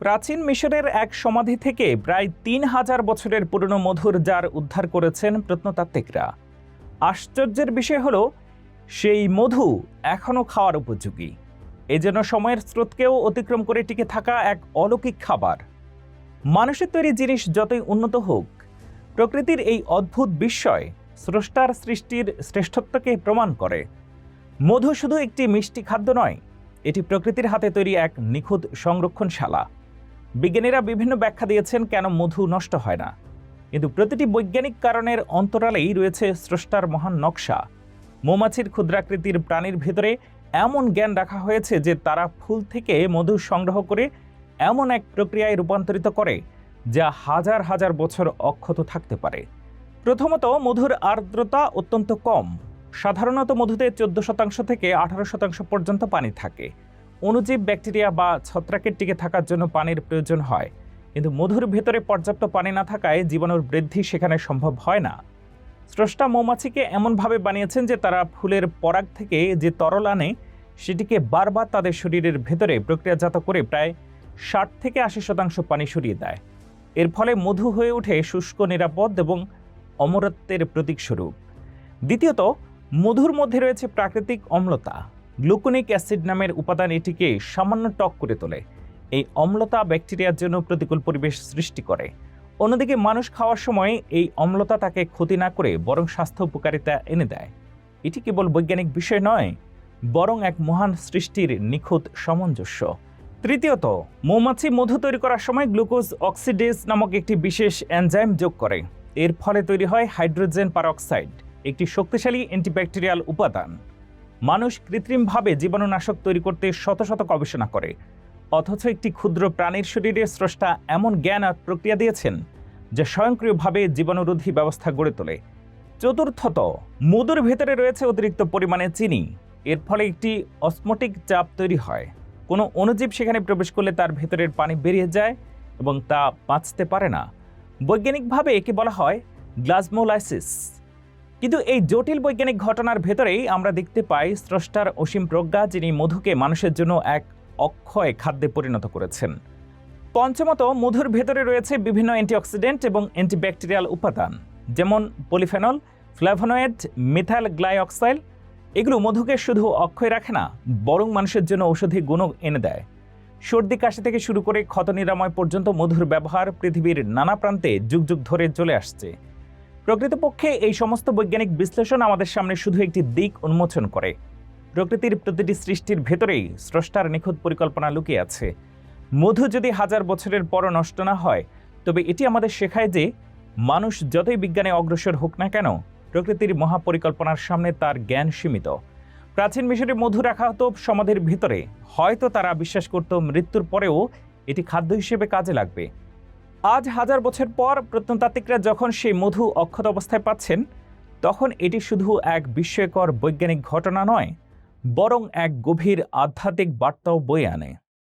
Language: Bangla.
প্রাচীন মিশরের এক সমাধি থেকে প্রায় তিন হাজার বছরের পুরনো মধুর জার উদ্ধার করেছেন প্রত্নতাত্ত্বিকরা। আশ্চর্যের বিষয় হল, সেই মধু এখনও খাওয়ার উপযোগী। এজন্য সময়ের স্রোতকেও অতিক্রম করে টিকে থাকা এক অলৌকিক খাবার। মানুষের তৈরি জিনিস যতই উন্নত হোক, প্রকৃতির এই অদ্ভুত বিস্ময় স্রষ্টার সৃষ্টির শ্রেষ্ঠত্বকে প্রমাণ করে। মধু শুধু একটি মিষ্টি খাদ্য নয়, এটি প্রকৃতির হাতে তৈরি এক নিখুঁত সংরক্ষণশালা। বিজ্ঞানীরা বিভিন্ন ব্যাখ্যা দিয়েছেন কেন মধু নষ্ট হয় না। কিন্তু প্রতিটি বৈজ্ঞানিক কারণের অন্তরালেই রয়েছে স্রষ্টার মহান নকশা। মৌমাছির ক্ষুদ্রাকৃতির প্রাণীর ভেতরে এমন জ্ঞান রাখা হয়েছে যে তারা ফুল থেকে মধু সংগ্রহ করে এমন এক প্রক্রিয়ায় রূপান্তরিত করে, যা হাজার হাজার বছর অক্ষত থাকতে পারে। প্রথমত, মধুর আর্দ্রতা অত্যন্ত কম। সাধারণত মধুতে চোদ্দ শতাংশ থেকে আঠারো শতাংশ পর্যন্ত পানি থাকে। অণুজীব, ব্যাকটেরিয়া বা ছত্রাকের টিকে থাকার জন্য পানির প্রয়োজন হয়। কিন্তু মধুর ভেতরে পর্যাপ্ত পানি না থাকায় জীবাণুর বৃদ্ধি সেখানে সম্ভব হয় না। স্রষ্টা মৌমাছিকে এমনভাবে বানিয়েছেন যে তারা ফুলের পরাগ থেকে যে তরল আনে, সেটিকে বারবার তাদের শরীরের ভেতরে প্রক্রিয়াজাত করে প্রায় ষাট থেকে আশি শতাংশ পানি সরিয়ে দেয়। এর ফলে মধু হয়ে ওঠে শুষ্ক, নিরাপদ এবং অমরত্বের প্রতীকস্বরূপ দ্বিতীয়ত, মধুর মধ্যে রয়েছে প্রাকৃতিক অম্লতা। গ্লুকোনিক অ্যাসিড নামের উপাদান এটিকে সামান্য টক করে তোলে। এই অম্লতা ব্যাকটেরিয়ার জন্য প্রতিকূল পরিবেশ সৃষ্টি করে। অন্যদিকে মানুষ খাওয়ার সময় এই অম্লতা তাকে ক্ষতি না করে বরং স্বাস্থ্য উপকারিতা এনে দেয়। এটি কেবল বৈজ্ঞানিক বিষয় নয়, বরং এক মহান সৃষ্টির নিখুঁত সামঞ্জস্য। তৃতীয়ত, মৌমাছি মধু তৈরি করার সময় গ্লুকোজ অক্সিডেজ নামক একটি বিশেষ এনজাইম যোগ করে। এর ফলে তৈরি হয় হাইড্রোজেন পারঅক্সাইড একটি শক্তিশালী অ্যান্টিব্যাকটেরিয়াল উপাদান। মানুষ কৃত্রিমভাবে জীবাণুনাশক তৈরি করতে শত শত গবেষণা করে। অথচ একটি ক্ষুদ্র প্রাণীর শরীরে স্রষ্টা এমন জ্ঞান আর প্রক্রিয়া দিয়েছেন যা স্বয়ংক্রিয়ভাবে জীবাণুরোধী ব্যবস্থা গড়ে তোলে। চতুর্থত, মধুর ভেতরে রয়েছে অতিরিক্ত পরিমাণে চিনি। এর ফলে একটি অসমোটিক চাপ তৈরি হয়। কোনো অণুজীব সেখানে প্রবেশ করলে তার ভেতরের পানি বেরিয়ে যায় এবং তা বাঁচতে পারে না। বৈজ্ঞানিকভাবে একে বলা হয় গ্লাজমোলাইসিস কিন্তু এই জটিল বৈজ্ঞানিক ঘটনার ভেতরেই আমরা দেখতে পাই স্রষ্টার অসীম প্রজ্ঞা, যিনি মধুকে মানুষের জন্য এক অক্ষয় খাদ্যে পরিণত করেছেন। পঞ্চমত, মধুর ভেতরে রয়েছে বিভিন্ন অ্যান্টিঅক্সিডেন্ট এবং অ্যান্টিব্যাকটেরিয়াল উপাদান, যেমন পলিফেনল ফ্ল্যাভোনয়েড মিথাইল গ্লাইঅক্সাইল এগুলো মধুকে শুধু অক্ষয় রাখে না, বরং মানুষের জন্য ঔষধি গুণও এনে দেয়। সর্দি কাশি থেকে শুরু করে ক্ষত নিরাময় পর্যন্ত মধুর ব্যবহার পৃথিবীর নানা প্রান্তে যুগ যুগ ধরে চলে আসছে। প্রকৃতপক্ষে এই সমস্ত বৈজ্ঞানিক বিশ্লেষণ আমাদের সামনে শুধু একটি দিক উন্মোচন করে। প্রকৃতির প্রতিটি সৃষ্টির ভেতরেই স্রষ্টার নিখুঁত পরিকল্পনা লুকিয়ে আছে। মধু যদি হাজার বছরের পরও নষ্ট না হয়, তবে এটি আমাদের শেখায় যে মানুষ যতই বিজ্ঞানে অগ্রসর হোক না কেন, প্রকৃতির মহাপরিকল্পনার সামনে তার জ্ঞান সীমিত। প্রাচীন মিশরে মধু রাখা হতো সমাধির ভিতরে, হয়তো তারা বিশ্বাস করত মৃত্যুর পরেও এটি খাদ্য হিসেবে কাজে লাগবে। আজ হাজার বছর পর প্রত্নতাত্ত্বিকরা যখন সেই মধু অক্ষত অবস্থায় পাচ্ছেন, তখন এটি শুধু এক বিস্ময়কর বৈজ্ঞানিক ঘটনা নয়, বরং এক গভীর আধ্যাত্মিক বার্তাও বয়ে আনে।